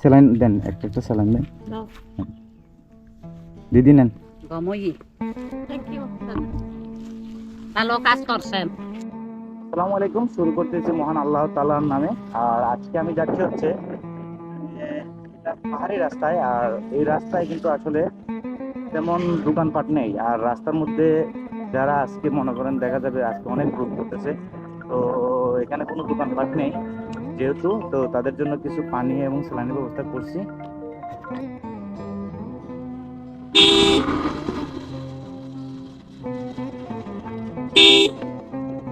Saline দেন একটা একটা saline দেন। দিদি নেন। ভালো কাজ করছেন। আসসালামু আলাইকুম শুরু করতেছি মহান আল্লাহ তাআলার নামে। আর আজকে আমি যাচ্ছি হচ্ছে পাহাড়ি রাস্তায় আর এই রাস্তায় কিন্তু আসলে তেমন দোকানপাট নেই। আর রাস্তার মধ্যে যারা আজকে মনে করেন দেখা যাবে আজকে অনেক গ্রুপ করতেছে। তো এখানে কোনো দোকানপাট নেই। যেহেতু তো তাদের জন্য কিছু পানি এবং স্যালাইনের ব্যবস্থা করছি।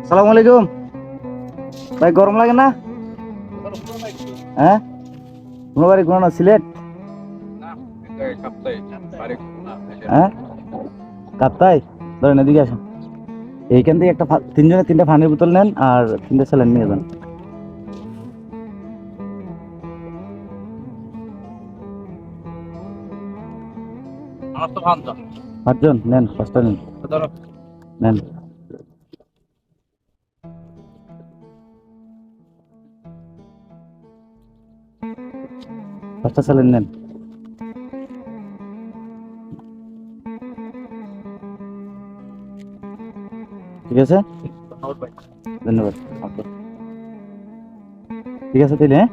সালামু আলাইকুম। ভাই গরম লাগে না? হ্যাঁ? কোনো বাড়ি কোনো না সিলেট। হ্যাঁ? কাপ্তাই? ধরেন এদিকে আসেন। এইখান থেকে একটা তিনজনে তিনটা পানির বোতল নেন আর তিনটা স্যালাইন নিয়ে যান। পাঁচজন নেন পাঁচটা নেন। নেন। পাঁচটা স্যালাইন নেন। ঠিক আছে? ধন্যবাদ ঠিক আছে তাহলে হ্যাঁ?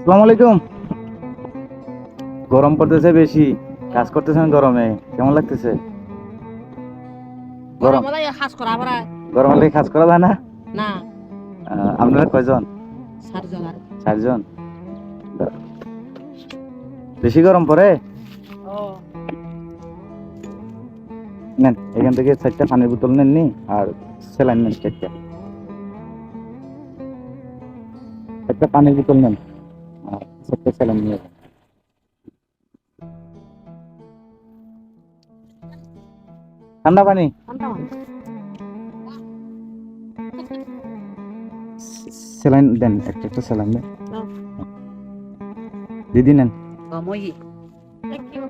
আসসালামু আলাইকুম। গরম পড়তেছে বেশি কাজ করতেছেন গরমে কেমন লাগতেছে? গরম। গরম কাজ করা আমরা গরম হলে কাজ করা যায় না? না। আপনারা কয়জন? চারজন চারজন। বেশি গরম পড়ে? ও। নেন এখান থেকে চারটা পানির বোতল নেন নি আর স্যালাইন নেন চারটা। একটা পানির বোতল নেন। আর চারটা নিয়ে যান। ঠান্ডা পানি। স্যালাইন দেন একটা একটা স্যালাইন দেন। দিদি নেন। গমই থ্যাংক ইউ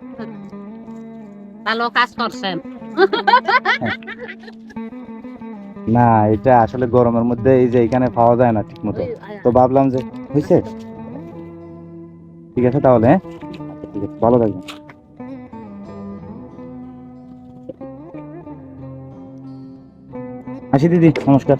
ভালো কাজ করছেন। না এটা আসলে গরমের মধ্যে এই যে এখানে পাওয়া যায় না ঠিক মতো তো ভাবলাম যে হয়েছে ঠিক আছে তাহলে হ্যাঁ? ঠিক আছে ভালো থাকবেন। আসি দিদি নমস্কার।